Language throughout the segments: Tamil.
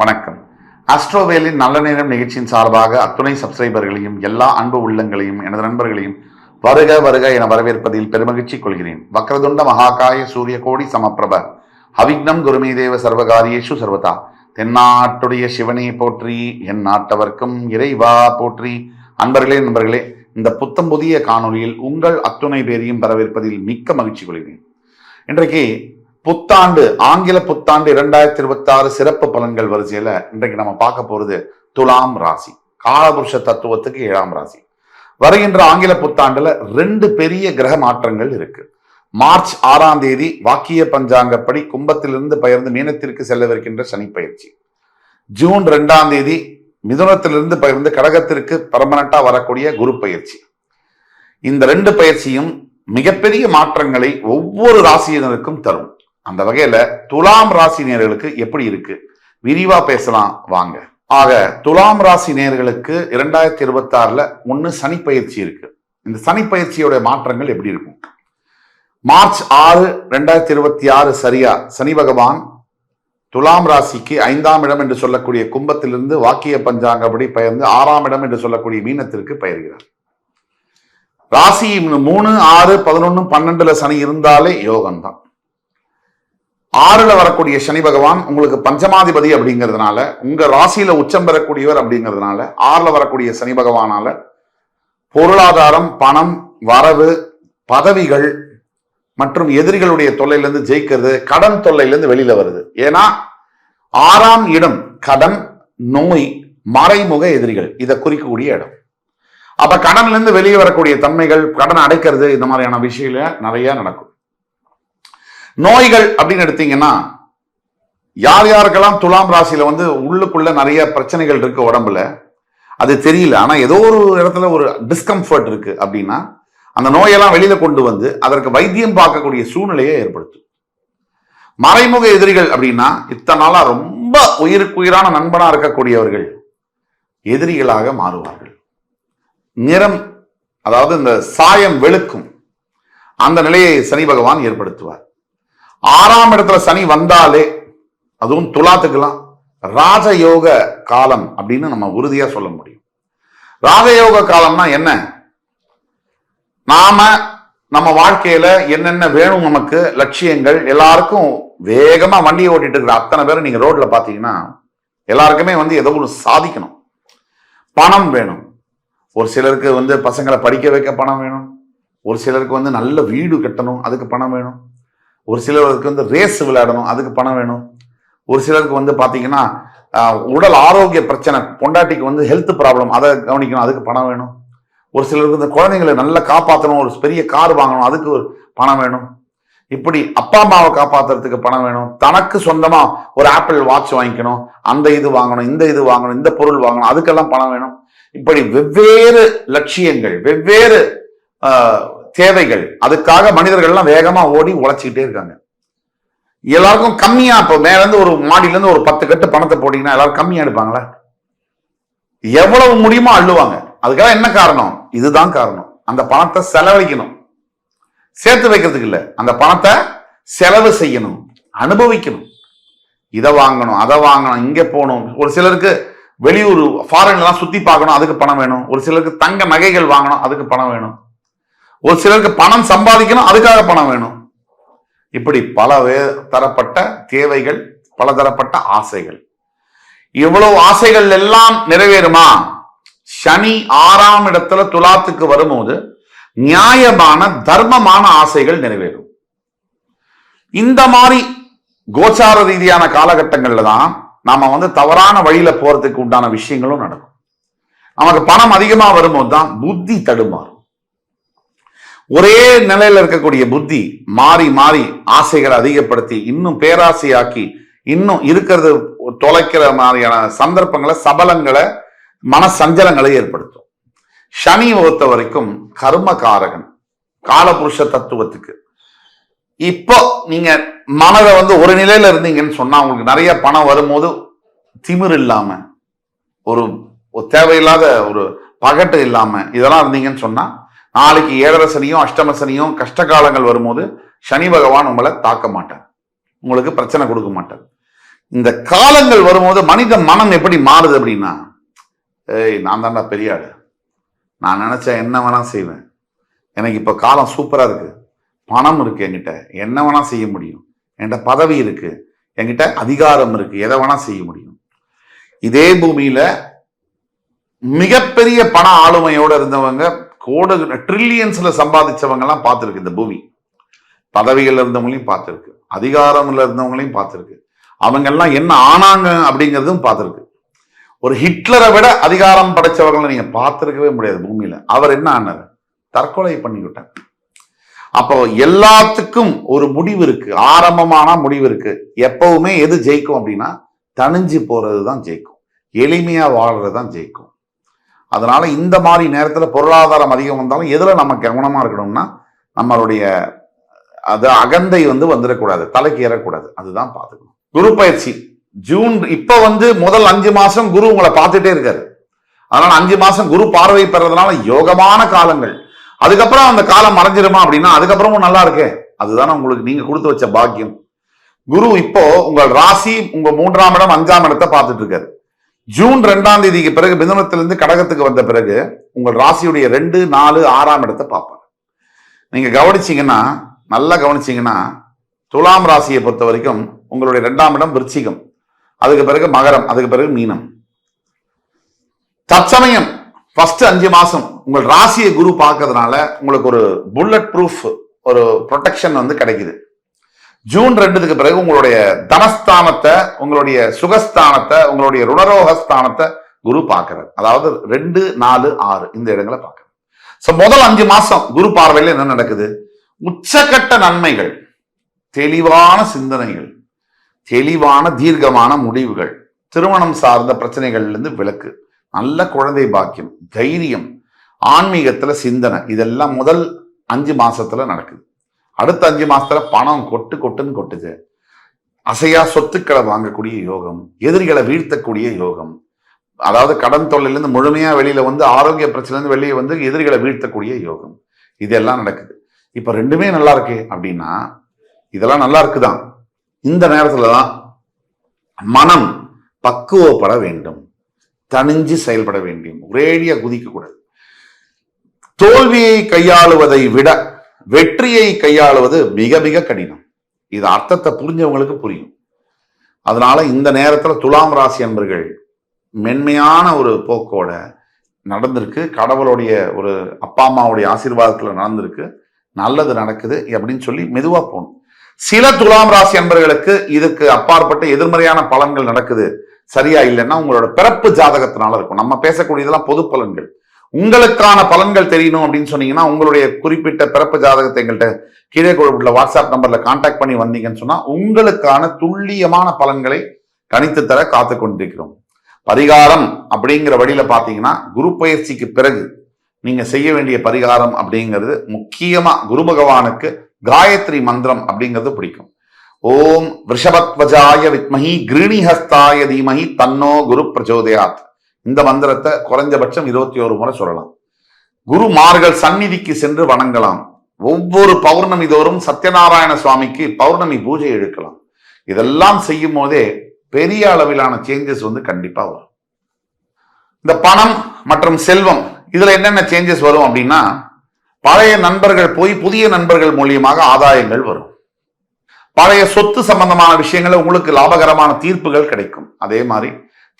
வணக்கம். அஸ்ட்ரோவேலின் நல்ல நேரம் நிகழ்ச்சியின் சார்பாக அத்துணை சப்ஸ்கிரைபர்களையும் எல்லா அன்பு உள்ளங்களையும் எனது நண்பர்களையும் வருக வருக என வரவேற்பதில் பெருமகிழ்ச்சி கொள்கிறேன். வக்ரதுண்ட மகாகாய சூரிய கோடி சமப்பிரப அவிக்னம் குருமி தேவ சர்வகாரியேஷு சர்வதா தென்னாட்டுடைய சிவனை போற்றி என் நாட்டவர்க்கும் இறைவா போற்றி. அன்பர்களே நண்பர்களே இந்த புத்தம் புதிய காணொளியில் உங்கள் அத்துணை பேரையும் வரவேற்பதில் மிக்க மகிழ்ச்சி கொள்கிறேன். இன்றைக்கு புத்தாண்டு ஆங்கில புத்தாண்டு இரண்டாயிரத்தி இருபத்தி ஆறு சிறப்பு பலன்கள் வரிசையில இன்றைக்கு நம்ம பார்க்க போறது துலாம் ராசி காலபுருஷ தத்துவத்துக்கு ஏழாம் ராசி. வருகின்ற ஆங்கில புத்தாண்டுல ரெண்டு பெரிய கிரக மாற்றங்கள் இருக்கு. மார்ச் ஆறாம் தேதி வாக்கிய பஞ்சாங்கப்படி கும்பத்திலிருந்து பயிர்ந்து மீனத்திற்கு செல்லவிருக்கின்ற சனி பயிற்சி. ஜூன் ரெண்டாம் தேதி மிதுனத்திலிருந்து பயிர்ந்து கடகத்திற்கு பர்மனண்டா வரக்கூடிய குரு பயிற்சி. இந்த ரெண்டு பயிற்சியும் மிகப்பெரிய மாற்றங்களை ஒவ்வொரு ராசியினருக்கும் தரும். அந்த வகையில துலாம் ராசி நேர்களுக்கு எப்படி இருக்கு? விரிவா பேசலாம் வாங்க. ஆக துலாம் ராசி நேர்களுக்கு இரண்டாயிரத்தி இருபத்தி ஆறுல ஒன்னு சனி பயிற்சி இருக்கு. இந்த சனி பயிற்சியோட மாற்றங்கள் எப்படி இருக்கும்? மார்ச் ஆறு ரெண்டாயிரத்தி இருபத்தி ஆறு சரியா? சனி பகவான் துலாம் ராசிக்கு ஐந்தாம் இடம் என்று சொல்லக்கூடிய கும்பத்திலிருந்து வாக்கிய பஞ்சாங்கப்படி பெயர்ந்து ஆறாம் இடம் என்று சொல்லக்கூடிய மீனத்திற்கு பெயர்கிறார். ராசி மூணு ஆறு பதினொன்னு பன்னெண்டுல சனி இருந்தாலே யோகம்தான். ஆறுல வரக்கூடிய சனி பகவான் உங்களுக்கு பஞ்சமாதிபதி அப்படிங்கிறதுனால உங்க ராசியில உச்சம் பெறக்கூடியவர் அப்படிங்கிறதுனால ஆறுல வரக்கூடிய சனி பகவானால பொருளாதாரம் பணம் வரவு பதவிகள் மற்றும் எதிரிகளுடைய தொல்லையிலிருந்து ஜெயிக்கிறது கடன் தொல்லையிலிருந்து வெளியில வருது. ஏன்னா ஆறாம் இடம் கடன் நோய் மறைமுக எதிரிகள். இதை குறிக்கக்கூடிய இடம். அப்ப கடன்ல இருந்து வெளியே வரக்கூடிய தன்மைகள் கடன் அடைக்கிறது இந்த மாதிரியான விஷயங்கள நிறைய நடக்கும். நோய்கள் அப்படின்னு எடுத்தீங்கன்னா யார் யாருக்கெல்லாம் துலாம் ராசியில வந்து உள்ளுக்குள்ள நிறைய பிரச்சனைகள் இருக்கு உடம்புல அது தெரியல. ஆனா ஏதோ ஒரு இடத்துல ஒரு டிஸ்கம்ஃபர்ட் இருக்கு அப்படின்னா அந்த நோயெல்லாம் வெளியில கொண்டு வந்து அதற்கு வைத்தியம் பார்க்கக்கூடிய சூழ்நிலையை ஏற்படுத்தும். மறைமுக எதிரிகள் அப்படின்னா இத்தனை நாளா ரொம்ப உயிருக்குயிரான நண்பனாக நண்பனா இருக்கக்கூடியவர்கள் எதிரிகளாக மாறுவார்கள். நிறம் அதாவது இந்த சாயம் வெளுக்கும். அந்த நிலையை சனி பகவான் ஏற்படுத்துவார். ஆறாம் இடத்துல சனி வந்தாலே அதுவும் துலாத்துக்கெல்லாம் ராஜயோக காலம் அப்படின்னு நம்ம உறுதியா சொல்ல முடியும். ராஜயோக காலம்னா என்ன? நாம நம்ம வாழ்க்கையில என்னென்ன வேணும் நமக்கு லட்சியங்கள் எல்லாருக்கும் வேகமா வண்டியை ஓட்டிட்டு இருக்கிற அத்தனை பேரும் நீங்க ரோட்ல பாத்தீங்கன்னா எல்லாருக்குமே வந்து ஏதோ ஒன்று சாதிக்கணும். பணம் வேணும். ஒரு சிலருக்கு வந்து பசங்களை படிக்க வைக்க பணம் வேணும். ஒரு சிலருக்கு வந்து நல்ல வீடு கட்டணும் அதுக்கு பணம் வேணும். ஒரு சிலருக்கு வந்து ரேஸ் விளையாடணும் அதுக்கு பணம் வேணும். ஒரு சிலருக்கு வந்து பார்த்தீங்கன்னா உடல் ஆரோக்கிய பிரச்சனை பொண்டாட்டிக்கு வந்து ஹெல்த் ப்ராப்ளம் அதை கவனிக்கணும் அதுக்கு பணம் வேணும். ஒரு சிலருக்கு இந்த குழந்தைங்களை நல்லா காப்பாற்றணும் ஒரு பெரிய கார் வாங்கணும் அதுக்கு ஒரு பணம் வேணும். இப்படி அப்பா அம்மாவை காப்பாற்றுறதுக்கு பணம் வேணும். தனக்கு சொந்தமாக ஒரு ஆப்பிள் வாட்ச் வாங்கிக்கணும் அந்த இது வாங்கணும் இந்த இது வாங்கணும் இந்த பொருள் வாங்கணும் அதுக்கெல்லாம் பணம் வேணும். இப்படி வெவ்வேறு லட்சியங்கள் வெவ்வேறு தேவைகள். அதுக்காக மனிதர்கள் எல்லாம் வேகமா ஓடி உழைச்சிக்கிட்டே இருக்காங்க. எல்லாருக்கும் கம்மியா இப்போ மேல இருந்து ஒரு மாடியில இருந்து ஒரு பத்து கட்டு பணத்தை போட்டீங்கன்னா எல்லாரும் கம்மியா எடுப்பாங்களா? எவ்வளவு முடியுமோ அள்ளுவாங்க. அதுக்காக என்ன காரணம்? இதுதான் காரணம். அந்த பணத்தை செலவழிக்கணும். சேர்த்து வைக்கிறதுக்கு இல்ல. அந்த பணத்தை செலவு செய்யணும். அனுபவிக்கணும். இதை வாங்கணும் அதை வாங்கணும் இங்க போகணும். ஒரு சிலருக்கு வெளியூர் ஃபாரின்லாம் சுத்தி பார்க்கணும் அதுக்கு பணம் வேணும். ஒரு சிலருக்கு தங்க நகைகள் வாங்கணும் அதுக்கு பணம் வேணும். ஒரு சிலருக்கு பணம் சம்பாதிக்கணும் அதுக்காக பணம் வேணும். இப்படி பல தரப்பட்ட தேவைகள் பல தரப்பட்ட ஆசைகள். இவ்வளவு ஆசைகள் எல்லாம் நிறைவேறுமா? சனி ஆறாம் இடத்துல துலாத்துக்கு வரும்போது நியாயமான தர்மமான ஆசைகள் நிறைவேறும். இந்த மாதிரி கோச்சார ரீதியான காலகட்டங்கள்ல தான் நாம வந்து தவறான வழியில போறதுக்கு உண்டான விஷயங்களும் நடக்கும். நமக்கு பணம் அதிகமா வரும்போது தான் புத்தி தடுமாறும். ஒரே நிலையில இருக்கக்கூடிய புத்தி மாறி மாறி ஆசைகளை அதிகப்படுத்தி இன்னும் பேராசையாக்கி இன்னும் இருக்கிறது தொலைக்கிற மாதிரியான சந்தர்ப்பங்களை சபலங்களை மன சஞ்சலங்களை ஏற்படுத்தும். சனி பொறுத்த வரைக்கும் கர்மகாரகன் காலபுருஷ தத்துவத்துக்கு. இப்போ நீங்க மனதை வந்து ஒரு நிலையில இருந்தீங்கன்னு சொன்னா உங்களுக்கு நிறைய பணம் வரும்போது திமிர் இல்லாம ஒரு ஒரு தேவையில்லாத ஒரு பகட்டு இல்லாம இதெல்லாம் இருந்தீங்கன்னு சொன்னா நாளைக்கு ஏழரை சனியும் அஷ்டம சனியும் கஷ்ட காலங்கள் வரும்போது சனி பகவான் உங்களை தாக்க மாட்டார். உங்களுக்கு பிரச்சனை கொடுக்க மாட்டார். இந்த காலங்கள் வரும்போது மனித மனம் எப்படி மாறுது அப்படின்னா ஏய் நான் தான்டா பெரிய ஆளு. நான் நினச்சா என்ன வேணா செய்வேன். எனக்கு இப்போ காலம் சூப்பரா இருக்கு. பணம் இருக்கு என்கிட்ட. என்ன வேணா செய்ய முடியும். என்கிட்ட பதவி இருக்கு. என்கிட்ட அதிகாரம் இருக்கு. எதை வேணா செய்ய முடியும். இதே பூமியில மிகப்பெரிய பண ஆளுமையோட இருந்தவங்க கோடு ட்ரில்லியன்ஸ்ல சம்பாதிச்சவங்க எல்லாம் பார்த்துருக்கு இந்த பூமி. பதவிகள் இருந்தவங்களையும் பார்த்துருக்கு. அதிகாரம்ல இருந்தவங்களையும் பார்த்துருக்கு. அவங்க எல்லாம் என்ன ஆனாங்க அப்படிங்கிறதும் பார்த்துருக்கு. ஒரு ஹிட்லரை விட அதிகாரம் படைச்சவர்களை நீங்க பார்த்துருக்கவே முடியாது பூமியில. அவர் என்ன ஆனார்? தற்கொலை பண்ணிவிட்டார் அப்போ எல்லாத்துக்கும் ஒரு முடிவு இருக்கு. ஆரம்பமான முடிவு இருக்கு. எப்பவுமே எது ஜெயிக்கும் அப்படின்னா தணிஞ்சு போறது தான் ஜெயிக்கும். எளிமையா வாழ்றது தான் ஜெயிக்கும். அதனால் இந்த மாதிரி நேரத்தில் பொருளாதாரம் அதிகம் வந்தாலும் எதில் நம்ம கவனமாக இருக்கணும்னா நம்மளுடைய அது அகந்தை வந்து வந்துடக்கூடாது தலைக்கு ஏறக்கூடாது. அதுதான் பார்த்துக்கணும். குரு பயிற்சி. ஜூன் இப்போ வந்து முதல் அஞ்சு மாதம் குரு உங்களை பார்த்துட்டே இருக்காரு. அதனால் அஞ்சு மாதம் குரு பார்வை பெறதுனால யோகமான காலங்கள். அதுக்கப்புறம் அந்த காலம் மறைஞ்சிருமா அப்படின்னா அதுக்கப்புறமும் நல்லா இருக்கே. அதுதானே உங்களுக்கு நீங்கள் கொடுத்து வச்ச பாக்கியம். குரு இப்போ உங்கள் ராசி உங்கள் மூன்றாம் இடம் அஞ்சாம் இடத்தை பார்த்துட்டு இருக்காரு. ஜூன் ரெண்டாம் தேதிக்கு பிறகு மிதுனத்திலிருந்து கடகத்துக்கு வந்த பிறகு உங்கள் ராசியுடைய ரெண்டு நாலு ஆறாம் இடத்தை பார்ப்பார் நீங்க கவனிச்சிங்கன்னா நல்லா கவனிச்சீங்கன்னா துலாம் ராசியை பொறுத்த வரைக்கும் உங்களுடைய ரெண்டாம் இடம் விருச்சிகம். அதுக்கு பிறகு மகரம் அதுக்கு பிறகு மீனம். தற்சமயம் ஃபர்ஸ்ட் அஞ்சு மாசம் உங்கள் ராசியை குரு பார்க்கறதுனால உங்களுக்கு ஒரு புல்லட் ப்ரூஃப் ஒரு ப்ரொடெக்ஷன் வந்து கிடைக்குது. ஜூன் ரெண்டுக்கு பிறகு உங்களுடைய தனஸ்தானத்தை உங்களுடைய சுகஸ்தானத்தை உங்களுடைய ருணரோகஸ்தானத்தை குரு பார்க்கிறார். அதாவது ரெண்டு நாலு ஆறு இந்த இடங்களை பார்க்கிறார். ஸோ முதல் அஞ்சு மாசம் குரு பார்வையில் என்ன நடக்குது? உச்சக்கட்ட நன்மைகள் தெளிவான சிந்தனைகள் தெளிவான தீர்க்கமான முடிவுகள் திருமணம் சார்ந்த பிரச்சனைகள்லேருந்து விலக்கு நல்ல குழந்தை பாக்கியம் தைரியம் ஆன்மீகத்துல சிந்தனை இதெல்லாம் முதல் அஞ்சு மாசத்துல நடக்குது. அடுத்த அஞ்சு மாசத்துல பணம் கொட்டு கொட்டுன்னு கொட்டுது. அசையா சொத்துக்களை வாங்கக்கூடிய யோகம் எதிரிகளை வீழ்த்தக்கூடிய யோகம். அதாவது கடன் தொல்லையிலிருந்து முழுமையா வெளியில வந்து ஆரோக்கிய பிரச்சனைலேருந்து வெளியே வந்து எதிரிகளை வீழ்த்தக்கூடிய யோகம். இதெல்லாம் நடக்குது. இப்ப ரெண்டுமே நல்லா இருக்கு அப்படின்னா இதெல்லாம் நல்லா இருக்குதான். இந்த நேரத்துல தான் மனம் பக்குவப்பட வேண்டும். தணிஞ்சு செயல்பட வேண்டும். ஒரேடியா குதிக்க கூடாது தோல்வியை கையாளுவதை விட வெற்றியை கையாளுவது மிக மிக கடினம். இது அர்த்தத்தை புரிஞ்சவங்களுக்கு புரியும். அதனால இந்த நேரத்தில் துலாம் ராசி அன்பர்கள் மென்மையான ஒரு போக்கோட நடந்திருக்கு. கடவுளுடைய ஒரு அப்பா அம்மாவுடைய ஆசீர்வாதத்தில் நடந்திருக்கு. நல்லது நடக்குது அப்படின்னு சொல்லி மெதுவாக போகணும். சில துலாம் ராசி அன்பர்களுக்கு இதுக்கு அப்பாற்பட்ட எதிர்மறையான பலன்கள் நடக்குது. சரியா இல்லைன்னா உங்களோட பிறப்பு ஜாதகத்தினால இருக்கும். நம்ம பேசக்கூடியதெல்லாம் பொது பலன்கள். உங்களுக்கான பலன்கள் தெரியணும் அப்படின்னு சொன்னீங்கன்னா உங்களுடைய குறிப்பிட்ட பிறப்பு ஜாதகத்தை எங்கள்கிட்ட கீழே உள்ள வாட்ஸ்அப் நம்பர்ல கான்டாக்ட் பண்ணி வந்தீங்கன்னு சொன்னா உங்களுக்கான துல்லியமான பலன்களை கணித்து தர காத்து கொண்டிருக்கிறோம். பரிகாரம் அப்படிங்கிற வழியில பாத்தீங்கன்னா குரு பயிற்சிக்கு பிறகு நீங்க செய்ய வேண்டிய பரிகாரம் அப்படிங்கிறது முக்கியமா குரு பகவானுக்கு காயத்ரி மந்திரம் அப்படிங்கிறது பிடிக்கும். ஓம் ரிஷபத்வஜாய வித்மஹி கிரீணிஹஸ்தாய தீமஹி தன்னோ குரு பிரச்சோதயாத். இந்த மந்திரத்தை குறைஞ்சபட்சம் இருபத்தி ஒரு முறை சொல்லலாம். குருமார்கள் சந்நிதிக்கு சென்று வணங்கலாம். ஒவ்வொரு பௌர்ணமி தோறும் சத்யநாராயண சுவாமிக்கு பௌர்ணமி பூஜை எடுக்கலாம். இதெல்லாம் செய்யும் போதே பெரிய அளவிலான சேஞ்சஸ் வந்து கண்டிப்பா வரும். இந்த பணம் மற்றும் செல்வம் இதுல என்னென்ன சேஞ்சஸ் வரும் அப்படின்னா பழைய நண்பர்கள் போய் புதிய நண்பர்கள் மூலியமாக ஆதாயங்கள் வரும். பழைய சொத்து சம்பந்தமான விஷயங்களை உங்களுக்கு லாபகரமான தீர்ப்புகள் கிடைக்கும். அதே மாதிரி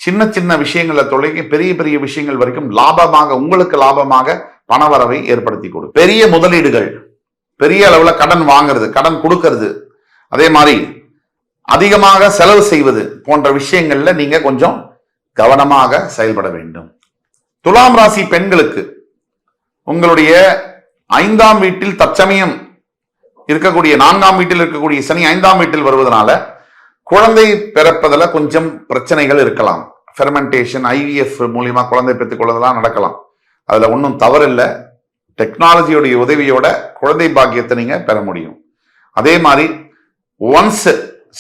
சின்ன சின்ன விஷயங்களை தொலைக்கி பெரிய பெரிய விஷயங்கள் வரைக்கும் லாபமாக உங்களுக்கு லாபமாக பணவரவை ஏற்படுத்தி கொடு. பெரிய முதலீடுகள் பெரிய அளவில் கடன் வாங்குறது கடன் கொடுக்கறது. அதே மாதிரி அதிகமாக செலவு செய்வது போன்ற விஷயங்கள்ல நீங்க கொஞ்சம் கவனமாக செயல்பட வேண்டும். துலாம் ராசி பெண்களுக்கு உங்களுடைய ஐந்தாம் வீட்டில் தற்சமயம் இருக்கக்கூடிய நான்காம் வீட்டில் இருக்கக்கூடிய சனி ஐந்தாம் வீட்டில் வருவதனால குழந்தை பிறப்பதில் கொஞ்சம் பிரச்சனைகள் இருக்கலாம். ஃபெர்மெண்டேஷன் ஐவிஎஃப் மூலியமா குழந்தை பெற்றுக் கொள்வதெல்லாம் நடக்கலாம். அதில் ஒன்றும் தவறில்லை. டெக்னாலஜியோடைய உதவியோட குழந்தை பாக்கியத்தை நீங்கள் பெற முடியும். அதே மாதிரி ஒன்ஸ்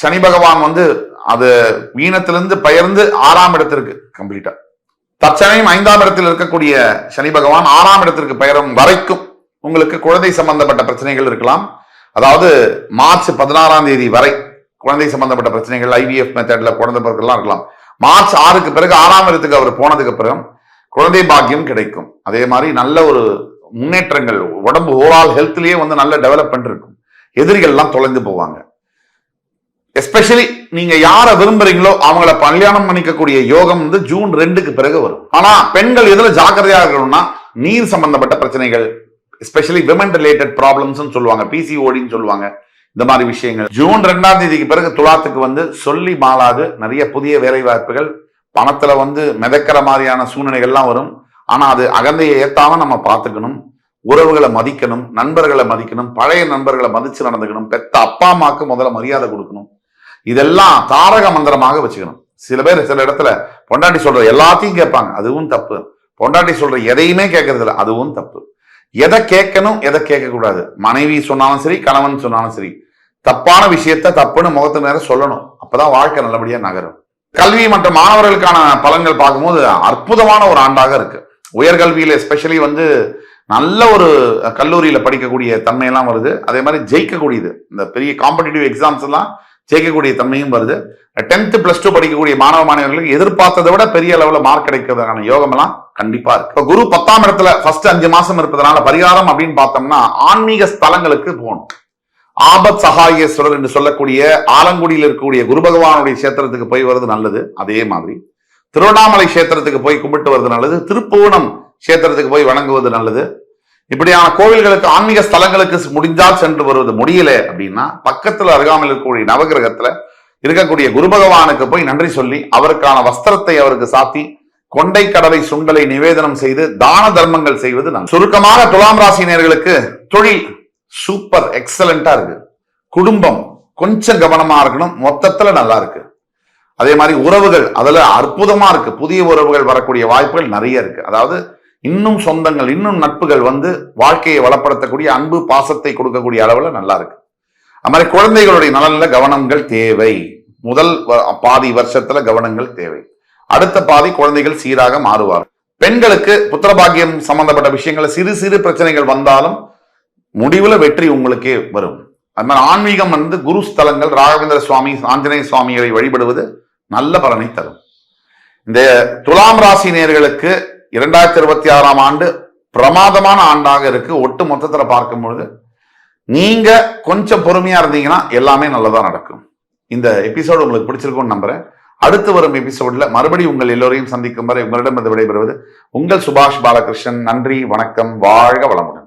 சனி பகவான் வந்து அது மீனத்திலிருந்து பெயர்ந்து ஆறாம் இடத்திற்கு கம்ப்ளீட்டா தற்சமயம் ஐந்தாம் இடத்தில் இருக்கக்கூடிய சனி பகவான் ஆறாம் இடத்திற்கு பெயரும் வரைக்கும் உங்களுக்கு குழந்தை சம்பந்தப்பட்ட பிரச்சனைகள் இருக்கலாம். அதாவது மார்ச் பதினாறாம் தேதி வரை குழந்தை சம்பந்தப்பட்ட பிரச்சனைகள் ஐவிஎஃப் மெத்தட்ல குழந்தை பிறகுலாம் இருக்கலாம். மார்ச் ஆறுக்கு பிறகு ஆறாம் இடத்துக்கு அவர் போனதுக்கு பிறகு குழந்தை பாக்கியம் கிடைக்கும். அதே மாதிரி நல்ல ஒரு முன்னேற்றங்கள் உடம்பு ஓவரால் ஹெல்த்லயே வந்து நல்ல டெவலப்மெண்ட் இருக்கும். எதிரிகள் எல்லாம் தொலைந்து போவாங்க. எஸ்பெஷலி நீங்க யாரை விரும்புறீங்களோ அவங்கள கல்யாணம் பண்ணிக்கக்கூடிய யோகம் வந்து ஜூன் ரெண்டுக்கு பிறகு வரும். ஆனா பெண்கள் எதுல ஜாக்கிரதையா இருக்கணும்னா நீர் சம்பந்தப்பட்ட பிரச்சனைகள் எஸ்பெஷலி விமன் ரிலேட்டட் ப்ராப்ளம்ஸ் சொல்லுவாங்க பிசிஓடின்னு சொல்லுவாங்க. இந்த மாதிரி விஷயங்கள். ஜூன் ரெண்டாம் தேதிக்கு பிறகு துலாத்துக்கு வந்து சொல்லி மாளாது நிறைய புதிய வேலை வாய்ப்புகள் பணத்துல வந்து மிதக்கிற மாதிரியான சூழ்நிலைகள்லாம் வரும். ஆனா அது அகந்தையை ஏத்தாம நம்ம பார்த்துக்கணும். உறவுகளை மதிக்கணும் நண்பர்களை மதிக்கணும் பழைய நண்பர்களை மதிச்சு நடந்துக்கணும் பெத்த அப்பா அம்மாவுக்கு முதல்ல மரியாதை கொடுக்கணும். இதெல்லாம் தாரக மந்திரமாக வச்சுக்கணும். சில பேர் சில இடத்துல பொண்டாட்டி சொல்ற எல்லாத்தையும் கேட்பாங்க. அதுவும் தப்பு. பொண்டாட்டி சொல்ற எதையுமே கேட்கறது இல்லை அதுவும் தப்பு. எதை கேட்கணும் எதை கேட்க கூடாது மனைவி சொன்னாலும் சரி கணவன் சொன்னாலும் சரி. தப்பான விஷயத்த தப்புன்னு முகத்து நேரம் சொல்லணும். அப்பதான் வாழ்க்கை நல்லபடியா நகரும். கல்வி மற்றும் மாணவர்களுக்கான பலன்கள் பார்க்கும்போது அற்புதமான ஒரு ஆண்டாக இருக்கு. உயர்கல்வியில எஸ்பெஷலி வந்து நல்ல ஒரு கல்லூரியில படிக்கக்கூடிய தன்மையெல்லாம் வருது. அதே மாதிரி ஜெயிக்கக்கூடியது. இந்த பெரிய காம்படிட்டிவ் எக்ஸாம்ஸ் எல்லாம் ஜெயிக்கக்கூடிய தன்மையும் வருது. டென்த் பிளஸ் டூ படிக்கக்கூடிய மாணவ மாணவர்களுக்கு எதிர்பார்த்ததை விட பெரிய அளவில் மார்க் கிடைக்கிறதுக்கான யோகம் எல்லாம் கண்டிப்பா இருக்கு. குரு பத்தாம் இடத்துல ஃபர்ஸ்ட் அஞ்சு மாசம் இருப்பதனால பரிகாரம் அப்படின்னு பார்த்தோம்னா ஆன்மீக ஸ்தலங்களுக்கு போகணும். ஆபத் சகாயேஸ்வரர் என்று சொல்லக்கூடிய ஆலங்குடியில் இருக்கக்கூடிய குரு பகவானுடைய கஷேத்திரத்துக்கு போய் வருது நல்லது. அதே மாதிரி திருவண்ணாமலை கஷேத்திரத்துக்கு போய் கும்பிட்டு வருது நல்லது. திருப்புவனம் கஷேத்திரத்துக்கு போய் வணங்குவது நல்லது. இப்படியான கோவில்களுக்கு ஆன்மீக ஸ்தலங்களுக்கு முடிஞ்சால் சென்று வருவது முடியல அப்படின்னா பக்கத்துல அருகாமல் இருக்கக்கூடிய நவகிரகத்துல இருக்கக்கூடிய குரு பகவானுக்கு போய் நன்றி சொல்லி அவருக்கான வஸ்திரத்தை அவருக்கு சாத்தி கொண்டை கடலை சுண்டலை நிவேதனம் செய்து தான தர்மங்கள் செய்வது நான் சுருக்கமாக துலாம் ராசினியர்களுக்கு தொழில் சூப்பர் எக்ஸலண்டா இருக்கு. குடும்பம் கொஞ்சம் கவனமா இருக்கணும். மொத்தத்துல நல்லா இருக்கு. அதே மாதிரி உறவுகள் அதுல அற்புதமா இருக்கு. புதிய உறவுகள் வரக்கூடிய வாய்ப்புகள் நிறைய இருக்கு. அதாவது இன்னும் சொந்தங்கள் இன்னும் நட்புகள் வந்து வாழ்க்கையை வளப்படுத்தக்கூடிய அன்பு பாசத்தை கொடுக்கக்கூடிய அளவுல நல்லா இருக்கு. அது மாதிரி குழந்தைகளுடைய நலன்ல கவனங்கள் தேவை. முதல் பாதி வருஷத்துல கவனங்கள் தேவை. அடுத்த பாதி குழந்தைகள் சீராக மாறுவார் பெண்களுக்கு புத்திரபாகியம் சம்பந்தப்பட்ட விஷயங்கள் சிறு சிறு பிரச்சனைகள் வந்தாலும் முடிவுல வெற்றி உங்களுக்கே வரும். அது மாதிரி ஆன்மீகம் வந்து குரு ஸ்தலங்கள் ராகவேந்திர சுவாமி ஆஞ்சநேய சுவாமிகளை வழிபடுவது நல்ல பலனை தரும். இந்த துலாம் ராசி நேர்களுக்கு இரண்டாயிரத்தி இருபத்தி ஆறாம் ஆண்டு பிரமாதமான ஆண்டாக இருக்கு. ஒட்டு மொத்தத்தில் பார்க்கும் பொழுது நீங்க கொஞ்சம் பொறுமையா இருந்தீங்கன்னா எல்லாமே நல்லதா நடக்கும். இந்த எபிசோடு உங்களுக்கு பிடிச்சிருக்கும்னு நம்புறேன். அடுத்து வரும் எபிசோட்ல மறுபடியும் உங்கள் எல்லோரையும் சந்திக்கும் வரை உங்களிடம் விடைபெறுவது உங்கள் சுபாஷ் பாலகிருஷ்ணன். நன்றி வணக்கம் வாழ்க வளமுடன்.